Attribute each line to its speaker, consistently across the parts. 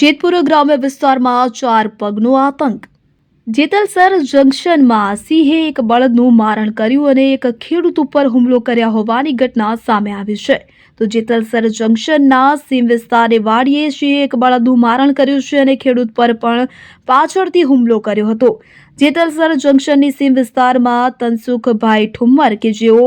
Speaker 1: જેતપુર ગ્રામ્ય વિસ્તારમાં ચાર પગનો આતંક. જેતલસર જંકશનમાં સિંહે એક બળદનું મારણ કર્યું અને એક ખેડૂત ઉપર હુમલો કર્યા હોવાની ઘટના સામે આવી છે. તો જેતલસર જંકશનના સીમ વિસ્તારે વાડીએ સિંહે એક બળદનું મારણ કર્યું છે અને ખેડૂત પર પણ પાછળથી હુમલો કર્યો હતો. જેતલસર જંકશનની સીમ વિસ્તારમાં તનસુખભાઈ ઠુમ્મર કે જેઓ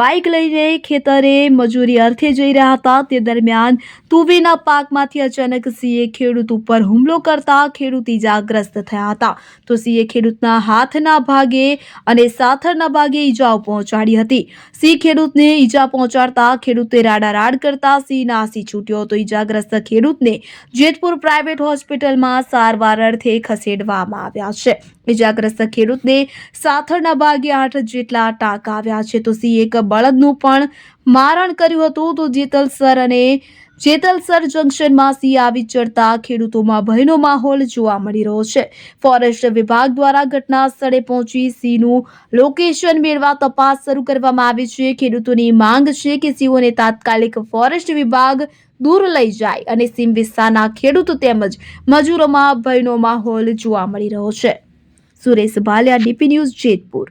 Speaker 1: બાઇક લઈને ખેતરે મજૂરી અર્થે જઈ રહ્યા હતા, તે દરમિયાન તુવેરના પાકમાંથી અચાનક સિંહે ખેડૂત ઉપર હુમલો કરતા ખેડૂત ઈજાગ્રસ્ત થયા હતા. તો સિંહે ખેડૂતના હાથના ભાગે અને સાથળના ભાગે ઈજાઓ પહોંચાડી હતી. સિંહ ખેડૂતને ઈજા પહોંચાડતા ખેડૂતે રાડારાડ કરતા સિંહ નાસી છૂટ્યો તો ઈજાગ્રસ્ત ખેડૂતને જેતપુર પ્રાઇવેટ હોસ્પિટલમાં સારવાર અર્થે ખસેડવામાં આવ્યા છે. ઈજાગ્રસ્ત ખેડૂતને સાથળના ભાગે આઠ જેટલા ટાંકા આવ્યા છે. તો સિંહ એક બળદનું પણ મારણ કર્યું હતું. તો જેતલસર અને જેતલસર જંકશનમાં સિંહ આવી ચડતા ખેડૂતોમાં ભયનો માહોલ જોવા મળી રહ્યો છે. ફોરેસ્ટ વિભાગ દ્વારા ઘટના સ્થળે પહોંચી સિંહનું લોકેશન મેળવા તપાસ શરૂ કરવામાં આવી છે. ખેડૂતોની માંગ છે કે સિંહોને તાત્કાલિક ફોરેસ્ટ વિભાગ દૂર લઈ જાય અને સીમ વિસ્તારના ખેડૂતો તેમજ મજૂરોમાં ભયનો માહોલ જોવા મળી રહ્યો છે. Suresh Bhaliya, DP news Jetpur.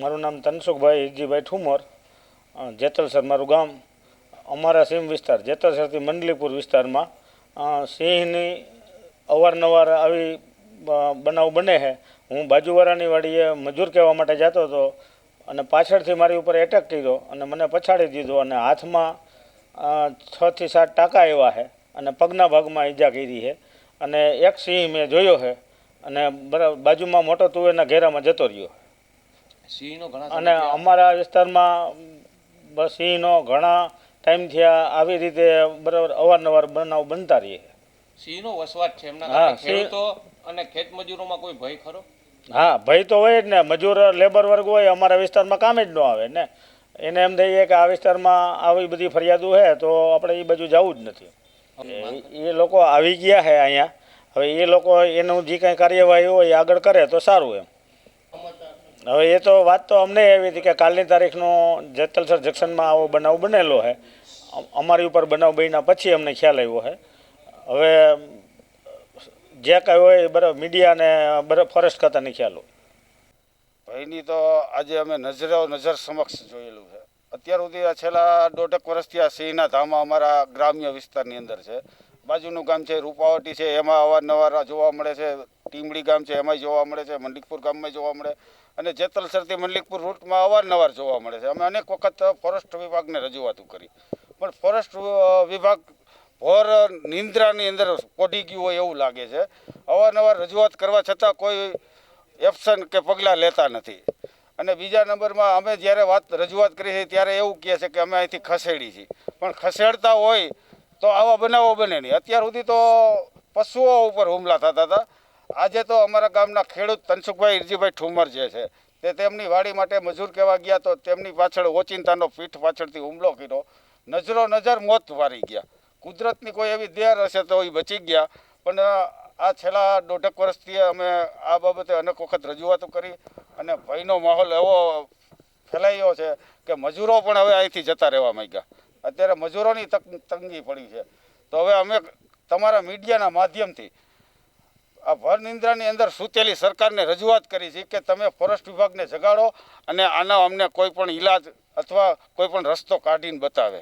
Speaker 2: મારું નામ તનસુખભાઈ ઈજીભાઈ ઠુમર જેતલસર મારું ગામ. અમારા સીમ વિસ્તાર જેતલસરથી મંડલીપુર વિસ્તારમાં સિંહની અવારનવાર આવી બનાવ બને છે. હું બાજુવાળાની વાડીએ મજૂર કહેવા માટે જતો હતો અને પાછળથી મારી ઉપર એટેક કર્યો અને મને પછાડી દીધો અને હાથમાં છથી સાત ટાંકા આવ્યા છે અને પગના ભાગમાં ઈજા કરી છે. અને એક સિંહ મેં જોયો છે. અને બરાબર બાજુમાં મોટો તુવેરના ઘેરામાં જતો રહ્યો.
Speaker 3: સિંહનો ઘણા
Speaker 2: અને અમારા વિસ્તારમાં સિંહનો ઘણા ટાઈમ થયા આવી રીતે બરાબર અવારનવાર બનાવ બનતા રહીએ.
Speaker 3: સિંહનો વસવાટ છે એમના
Speaker 2: હા, સિંહ-
Speaker 3: ખેડૂતો અને ખેત મજૂરોમાં કોઈ ભય ખરો?
Speaker 2: હા ભય તો હોય જ ને. મજૂર લેબર વર્ગ હોય અમારા વિસ્તારમાં કામે જ ન આવે ને. એને એમ થઈએ કે આ વિસ્તારમાં આવી બધી ફરિયાદો છે તો આપણે એ બાજુ જવું જ નથી. એ- એ લોકો આવી ગયા છે અહીંયા. હવે એ લોકો એનું જે કાંઈ કાર્યવાહી હોય એ આગળ કરે તો સારું એમ. હવે એ તો વાત તો અમને એવી હતી કે કાલની તારીખનો જેતલસર જંકશનમાં આવો બનાવ બનેલો છે અમારી ઉપર બનાવ બન્યા પછી અમને ખ્યાલ આવ્યો છે હવે જે કાંઈ હોય બરાબર મીડિયાને બરાબર ફોરેસ્ટ ખાતાની ખ્યાલ હોય.
Speaker 4: ભાઈની તો આજે અમે નજરો નજર સમક્ષ જોયેલું છે. અત્યાર સુધી આ છેલ્લા દોઢેક વર્ષથી આ સિંહના ધામા અમારા ગ્રામ્ય વિસ્તારની અંદર છે. બાજુનું ગામ છે, રૂપાવટી છે, એમાં અવારનવાર જોવા મળે છે. ટીમડી ગામ છે, એમાંય જોવા મળે છે મંડિકપુર ગામમાં જોવા મળે. અને જેતલસરથી મંડલિકપુર રૂટમાં અવારનવાર જોવા મળે છે. અમે અનેક વખત ફોરેસ્ટ વિભાગને રજૂઆતો કરી. પણ ફોરેસ્ટ વિભાગ ભોર નિંદ્રાની અંદર પોઢી ગયું હોય એવું લાગે છે. અવારનવાર રજૂઆત કરવા છતાં કોઈ એપ્શન કે પગલાં લેતા નથી. અને બીજા નંબરમાં અમે જ્યારે વાત, રજૂઆત કરી છે ત્યારે એવું કહે છે કે અમે અહીંથી ખસેડી છીએ. પણ ખસેડતા હોય તો આવા બનાવો બને નહીં. અત્યાર સુધી તો પશુઓ ઉપર હુમલા થતા હતા. આજે તો અમારા ગામના ખેડૂત તનસુખભાઈ ઇરજીભાઈ ઠુમર જે છે, તે તેમની વાડી માટે મજૂર કહેવા ગયા તો તેમની પાછળ ઓચિંતાનો પીઠ પાછળથી હુમલો કર્યો. નજરો નજર મોત વારી ગયા. કુદરતની કોઈ એવી દેર હશે તો એ બચી ગયા. પણ આ છેલ્લા દોઢેક વર્ષથી અમે આ બાબતે અનેક વખત રજૂઆતો કરી. અને ભયનો માહોલ એવો ફેલાયો છે કે મજૂરો પણ હવે અહીંથી જતા રહેવા માંગ્યા. અત્યારે મજૂરોની તંગી પડી છે. તો હવે અમે તમારા મીડિયાના માધ્યમથી આ ભર નિંદ્રાની અંદર સૂતેલી સરકારને રજૂઆત કરી છે કે તમે ફોરેસ્ટ વિભાગને જગાડો અને આનો અમને કોઈ પણ ઈલાજ અથવા કોઈ પણ રસ્તો કાઢીને બતાવે.